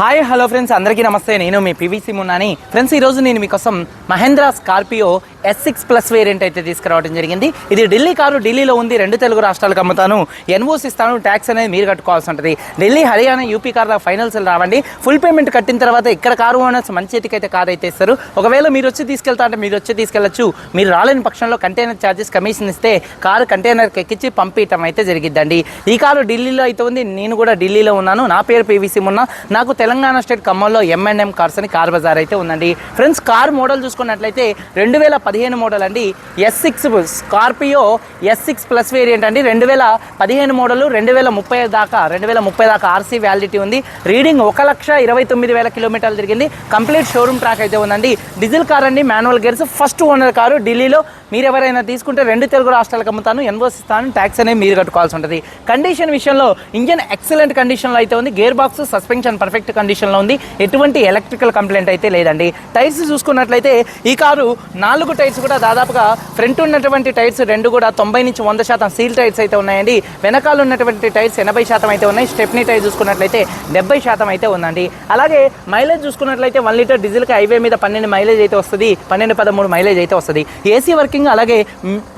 Hi hello friends. అందరికీ నమస్తే. నేను మీ పివిసి మున్నాని ఫ్రెండ్స్ ఈరోజు నేను మీకోసం Mahindra Scorpio S six plus variant అయితే తీసుకురావడం జరిగింది. ఇది ఢిల్లీ కారు ఢిల్లీలో ఉంది. రెండు తెలుగు రాష్ట్రాలకు అమ్ముతాను. ఎన్ఓసి ఇస్తాను. ట్యాక్స్ అనేది మీరు కట్టుకోవాల్సి ఉంటుంది. Delhi Haryana UP car finals రావండి. ఫుల్ పేమెంట్ కట్టిన తర్వాత ఇక్కడ కారు ఓనర్స్ మంచి చేతికి అయితే కార్ అయితే ఇస్తారు. ఒకవేళ మీరు వచ్చి తీసుకెళ్తా అంటే మీరు వచ్చి తీసుకెళ్ళొచ్చు మీరు రాలేని పక్షంలో కంటైనర్ ఛార్జెస్ కమిషన్ ఇస్తే కారు కంటైనర్కి ఎక్కించి పంపించడం అయితే జరిగిద్దండి. ఈ కారు ఢిల్లీలో అయితే ఉంది. నేను కూడా ఢిల్లీలో ఉన్నాను. నా పేరు పీవీసీ మున్నా నాకు తెలంగాణ స్టేట్ ఖమ్మంలో ఎంఎన్ఎం కార్స్ అని కార్ బజార్ అయితే ఉందండి. ఫ్రెండ్స్ కార్ మోడల్ చూసుకున్నట్లయితే రెండు వేల పదిహేను మోడల్ అండి. S six Scorpio S six plus variant అండి. రెండు వేల పదిహేను మోడల్ రెండు వేల ముప్పై దాకా రెండు వేల ముప్పై దాకా ఆర్సీ వ్యాలిడిటీ ఉంది. రీడింగ్ ఒక లక్ష ఇరవై తొమ్మిది వేల కిలోమీటర్లు తిరిగింది. కంప్లీట్ షోరూమ్ ట్రాక్ అయితే ఉందండి. డీజిల్ కార్ అండి manual gears first owner car ఢిల్లీలో. మీరు ఎవరైనా తీసుకుంటే రెండు తెలుగు రాష్ట్రాలకు అమ్ముతాను ఎన్వోస్ ఇస్తాను ట్యాక్స్ అనేది మీరు కట్టుకోవాల్సి ఉంటుంది. కండిషన్ విషయంలో ఇంజన్ ఎక్సలెంట్ కండిషన్లో అయితే ఉంది. గేర్ బాక్స్ సస్పెన్షన్ పర్ఫెక్ట్ కండిషన్లో ఉంది. ఎటువంటి ఎలక్ట్రికల్ కంప్లైంట్ అయితే లేదండి. టైర్స్ చూసుకున్నట్లయితే ఈ కారు నాలుగు టైర్స్ కూడా దాదాపుగా ఫ్రంట్ ఉన్నటువంటి టైర్స్ రెండు కూడా తొంభై నుంచి వంద శాతం సీల్ టైర్స్ అయితే ఉన్నాయండి. వెనకాల ఉన్నటువంటి టైర్స్ ఎనభై శాతం అయితే ఉన్నాయి. స్టెప్నీ టైర్ చూసుకున్నట్లయితే డెబ్బై శాతం అయితే ఉందండి. అలాగే మైలేజ్ చూసుకున్నట్లయితే వన్ లీటర్ డీజిల్కి హైవే మీద పన్నెండు మైలేజ్ అయితే వస్తుంది. పన్నెండు పదమూడు మైలేజ్ అయితే వస్తుంది. ఏసీ వర్కింగ్ అలాగే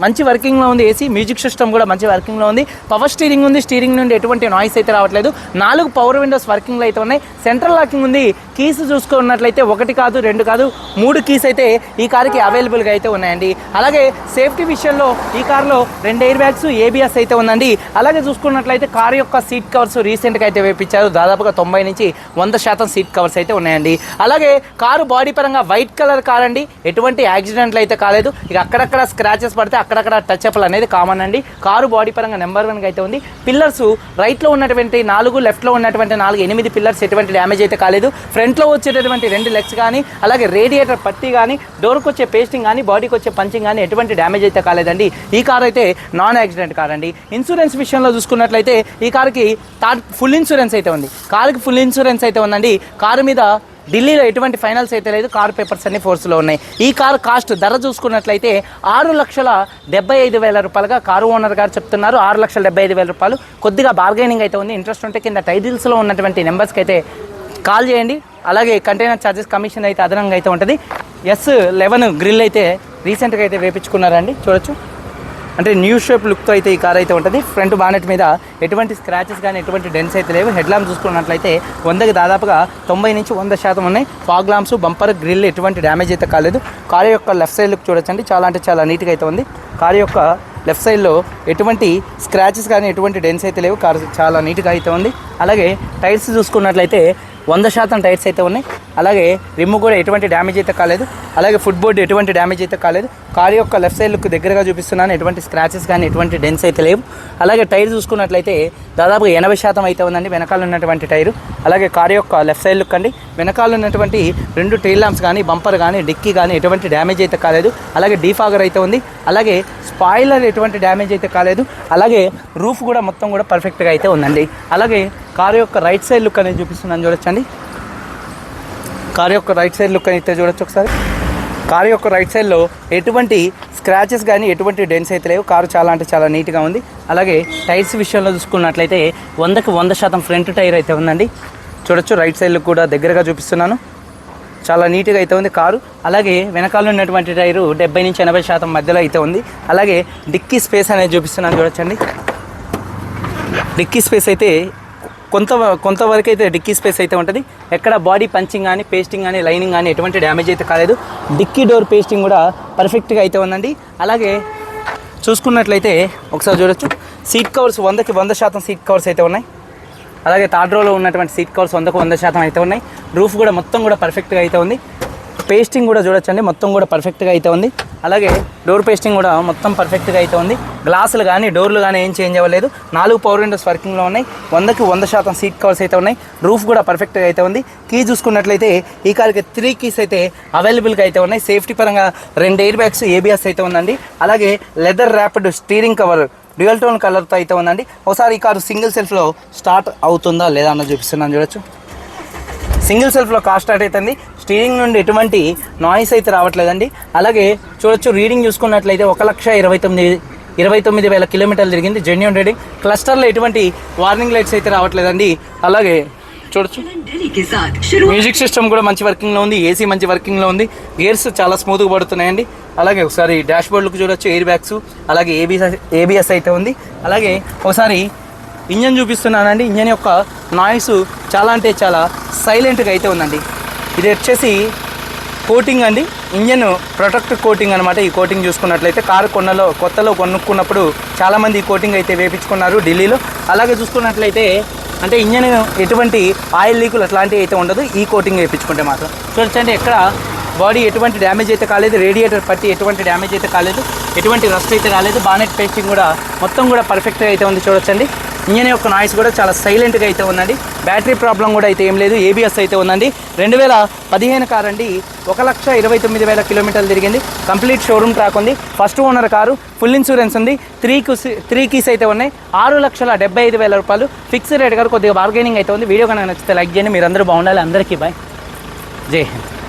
మంచి వర్కింగ్లో ఉంది. ఏసీ మ్యూజిక్ సిస్టమ్ కూడా మంచి వర్కింగ్లో ఉంది. పవర్ స్టీరింగ్ ఉంది. స్టీరింగ్ నుండి ఎటువంటి నాయిస్ అయితే రావట్లేదు. నాలుగు పవర్ విండోస్ వర్కింగ్లో అయితే ఉన్నాయి. సెంట్రల్ లాకింగ్ ఉంది. కీస్ చూసుకున్నట్లయితే ఒకటి కాదు రెండు కాదు మూడు కీస్ అయితే ఈ కార్కి అవైలబుల్గా అయితే ఉన్నాయండి. అలాగే సేఫ్టీ విషయంలో ఈ కార్లో రెండు ఎయిర్ బ్యాగ్స్ ఏబిఎస్ అయితే ఉందండి. అలాగే చూసుకున్నట్లయితే కార్ యొక్క సీట్ కవర్స్ రీసెంట్గా అయితే వేపించారు. దాదాపుగా తొంభై నుంచి వంద శాతం సీట్ కవర్స్ అయితే ఉన్నాయండి. అలాగే కారు బాడీ పరంగా వైట్ కలర్ కార్ అండి. ఎటువంటి యాక్సిడెంట్లు అయితే కాలేదు. ఇక అక్కడక్కడ స్క్రాచెస్ పడితే అక్కడక్కడ టచ్ అప్లు అనేది కామన్ అండి. కారు బాడీ పరంగా నెంబర్ వన్గా అయితే ఉంది. పిల్లర్స్ రైట్లో ఉన్నటువంటి నాలుగు లెఫ్ట్లో ఉన్నటువంటి నాలుగు ఎనిమిది పిల్లర్స్ ఎటువంటి డ్యామేజ్ అయితే కాలేదు. ఫ్రంట్లో వచ్చేటటువంటి రెండు లెగ్స్ కానీ అలాగే రేడియేటర్ పత్తి కానీ డోర్కి వచ్చే పేస్టింగ్ కానీ బాడీకి వచ్చే పంచింగ్ కానీ ఎటువంటి డ్యామేజ్ అయితే కాలేదండి. ఈ కార్ అయితే నాన్ యాక్సిడెంట్ కార్ అండి. ఇన్సూరెన్స్ విషయంలో చూసుకున్నట్లయితే ఈ కార్కి థర్డ్ ఫుల్ ఇన్సూరెన్స్ అయితే ఉంది. కార్కి ఫుల్ ఇన్సూరెన్స్ అయితే ఉందండి. కారు మీద ఢిల్లీలో ఎటువంటి ఫైనల్స్ అయితే లేదు. కార్ పేపర్స్ అన్ని ఫోర్స్లో ఉన్నాయి. ఈ కారు కాస్ట్ ధర చూసుకున్నట్లయితే ఆరు లక్షల డెబ్బై ఐదు వేల రూపాయలుగా కారు ఓనర్ గారు చెప్తున్నారు. ఆరు లక్షల డెబ్బై ఐదు వేల రూపాయలు. కొద్దిగా బార్గెనింగ్ అయితే ఉంది. ఇంట్రెస్ట్ ఉంటే కింద టైటిల్స్లో ఉన్నటువంటి నెంబర్స్కి అయితే కాల్ చేయండి. అలాగే కంటైనర్ ఛార్జెస్ కమిషన్ అయితే అదనంగా అయితే ఉంటుంది. ఎస్ లెవెన్ గ్రిల్ అయితే రీసెంట్గా అయితే వేపించుకున్నారండి. చూడొచ్చు. అంటే న్యూ షేప్ లుక్తో అయితే ఈ కార్ అయితే ఉంటుంది. ఫ్రంట్ బానెట్ మీద ఎటువంటి స్క్రాచెస్ కానీ ఎటువంటి డెన్స్ అయితే లేవు. హెడ్ ల్యాంప్ చూసుకున్నట్లయితే వందకి దాదాపుగా తొంభై నుంచి వంద శాతం ఉన్నాయి. ఫాగ్ ల్యాంప్స్ బంపర్ గ్రిల్ ఎటువంటి డ్యామేజ్ అయితే కాలేదు. కార్ యొక్క లెఫ్ట్ సైడ్ లుక్ చూడొచ్చండి. చాలా అంటే చాలా నీట్గా అయితే ఉంది. కార్ యొక్క లెఫ్ట్ సైడ్లో ఎటువంటి స్క్రాచెస్ కానీ ఎటువంటి డెన్స్ అయితే లేవు. కార్ చాలా నీట్గా అయితే ఉంది. అలాగే టైర్స్ చూసుకున్నట్లయితే వంద శాతం టైర్స్ అయితే ఉన్నాయి. అలాగే రిమ్ కూడా ఎటువంటి డ్యామేజ్ అయితే కాలేదు. అలాగే ఫుట్ బోర్డ్ ఎటువంటి డ్యామేజ్ అయితే కాలేదు. కార్ యొక్క లెఫ్ట్ సైడ్ లుక్ దగ్గరగా చూపిస్తున్నాను. ఎటువంటి స్క్రాచెస్ కానీ ఎటువంటి డెన్స్ అయితే లేవు. అలాగే టైర్ చూసుకున్నట్లయితే దాదాపు ఎనభై శాతం అయితే ఉందండి. వెనకాల ఉన్నటువంటి టైరు. అలాగే కార్ యొక్క లెఫ్ట్ సైడ్ లుక్ అండి. వెనకాల ఉన్నటువంటి రెండు టైల్ ల్యాంప్స్ కానీ బంపర్ కానీ డిక్కీ కానీ ఎటువంటి డ్యామేజ్ అయితే కాలేదు. అలాగే డీఫాగర్ అయితే ఉంది. అలాగే స్పాయిలర్ ఎటువంటి డ్యామేజ్ అయితే కాలేదు. అలాగే రూఫ్ కూడా మొత్తం కూడా పర్ఫెక్ట్గా అయితే ఉందండి. అలాగే కారు యొక్క రైట్ సైడ్ లుక్ అనేది చూపిస్తున్నాను చూడొచ్చండి. కారు యొక్క రైట్ సైడ్ లుక్ అయితే చూడొచ్చు ఒకసారి. కారు యొక్క రైట్ సైడ్లో ఎటువంటి స్క్రాచెస్ కానీ ఎటువంటి డెన్స్ అయితే లేవు. కారు చాలా అంటే చాలా నీట్గా ఉంది. అలాగే టైర్స్ విషయంలో చూసుకున్నట్లయితే వందకి వంద శాతం ఫ్రంట్ టైర్ అయితే ఉందండి. చూడొచ్చు రైట్ సైడ్ కూడా దగ్గరగా చూపిస్తున్నాను. చాలా నీట్గా అయితే ఉంది కారు. అలాగే వెనకాల ఉన్నటువంటి టైరు డెబ్బై నుంచి ఎనభై శాతం మధ్యలో అయితే ఉంది. అలాగే డిక్కీ స్పేస్ అనేది చూపిస్తున్నాను చూడొచ్చండి. డిక్కీ స్పేస్ అయితే కొంత కొంతవరకు అయితే డిక్కీ స్పేస్ అయితే ఉంటుంది. ఎక్కడ బాడీ పంచింగ్ కానీ పేస్టింగ్ కానీ లైనింగ్ కానీ ఎటువంటి డ్యామేజ్ అయితే కాలేదు. డిక్కీ డోర్ పేస్టింగ్ కూడా పర్ఫెక్ట్గా అయితే ఉందండి. అలాగే చూసుకున్నట్లయితే ఒకసారి చూడొచ్చు. సీట్ కవర్స్ వందకి వంద శాతం సీట్ కవర్స్ అయితే ఉన్నాయి. అలాగే థర్డ్ రోలో ఉన్నటువంటి సీట్ కవర్స్ వందకు వంద శాతం అయితే ఉన్నాయి. రూఫ్ కూడా మొత్తం కూడా పర్ఫెక్ట్గా అయితే ఉంది. పేస్టింగ్ కూడా చూడొచ్చండి. మొత్తం కూడా పర్ఫెక్ట్గా అయితే ఉంది. అలాగే డోర్ పేస్టింగ్ కూడా మొత్తం పర్ఫెక్ట్గా అయితే ఉంది. గ్లాసులు కానీ డోర్లు కానీ ఏం చేంజ్ అవ్వలేదు. నాలుగు పవర్ విండోస్ వర్కింగ్లో ఉన్నాయి. వందకి వంద శాతం సీట్ కవర్స్ అయితే ఉన్నాయి. రూఫ్ కూడా పర్ఫెక్ట్గా అయితే ఉంది. కీ చూసుకున్నట్లయితే ఈ కార్కి త్రీ కీస్ అయితే అవైలబుల్గా అయితే ఉన్నాయి. సేఫ్టీ పరంగా రెండు ఎయిర్ బ్యాగ్స్ ఏబిఎస్ అయితే ఉందండి. అలాగే leather wrapped steering cover dual tone కలర్తో అయితే ఉందండి. ఒకసారి ఈ కారు సింగిల్ సెల్ఫ్లో స్టార్ట్ అవుతుందా లేదా అన్నది చూపిస్తున్నాను చూడొచ్చు. సింగిల్ సెల్ఫ్లో కార్ స్టార్ట్ అవుతుంది. స్టీరింగ్ నుండి ఎటువంటి నాయిస్ అయితే రావట్లేదండి. అలాగే చూడొచ్చు రీడింగ్ చూసుకున్నట్లయితే ఒక లక్ష ఇరవై తొమ్మిది ఇరవై తొమ్మిది వేల కిలోమీటర్లు తిరిగింది జెన్యున్ రీడింగ్. క్లస్టర్లో ఎటువంటి వార్నింగ్ లైట్స్ అయితే రావట్లేదండి. అలాగే చూడొచ్చు. మ్యూజిక్ సిస్టమ్ కూడా మంచి వర్కింగ్లో ఉంది ఏసీ మంచి వర్కింగ్లో ఉంది గేర్స్ చాలా స్మూత్గా పడుతున్నాయండి. అలాగే ఒకసారి డాష్ బోర్డులకు చూడొచ్చు ఎయిర్ బ్యాగ్స్ అలాగే ఏబిఎస్ ఏబిఎస్ అయితే ఉంది. అలాగే ఒకసారి ఇంజన్ చూపిస్తున్నానండి. ఇంజన్ యొక్క నాయిస్ చాలా అంటే చాలా సైలెంట్గా అయితే ఉందండి. ఇది వచ్చేసి కోటింగ్ అండి. ఇంజన్ ప్రొటెక్ట్ కోటింగ్ అనమాట ఈ కోటింగ్ చూసుకున్నట్లయితే కారు కొన్నలో కొత్తలో కొనుక్కున్నప్పుడు చాలామంది ఈ కోటింగ్ అయితే వేపించుకున్నారు ఢిల్లీలో. అలాగే చూసుకున్నట్లయితే అంటే ఇంజన్ ఎటువంటి ఆయిల్ లీకులు అట్లాంటివి అయితే ఉండదు. ఈ కోటింగ్ వేయించుకుంటే మాత్రం. చూడండి ఎక్కడ బాడీ ఎటువంటి డ్యామేజ్ అయితే కాలేదు. రేడియేటర్ పట్టి ఎటువంటి డ్యామేజ్ అయితే కాలేదు. ఎటువంటి రస్ట్ అయితే కాలేదు. బానెట్ పేస్టింగ్ కూడా మొత్తం కూడా పర్ఫెక్ట్గా అయితే ఉంది చూడొచ్చండి. ఇంజన్ యొక్క నాయిస్ కూడా చాలా సైలెంట్గా అయితే ఉందండి. బ్యాటరీ ప్రాబ్లం కూడా అయితే ఏం లేదు ఏబిఎస్ అయితే ఉందండి. రెండు వేల పదిహేను కార్ అండి ఒక లక్ష ఇరవై తొమ్మిది వేల కిలోమీటర్లు తిరిగింది. కంప్లీట్ షోరూమ్ ట్రాక్ ఉంది. First owner car full insurance ఉంది. త్రీ కుస్ త్రీ కీస్ అయితే ఉన్నాయి. ఆరు లక్షల డెబ్బై ఐదు వేల రూపాయలు. ఫిక్స్డ్ రేట్ గారు కొద్దిగా బార్గెనింగ్ అయితే ఉంది. వీడియో కనుక నచ్చితే లైక్ చేయండి. మీరందరూ బాగుండాలి. అందరికీ బాయ్ జై హింద్.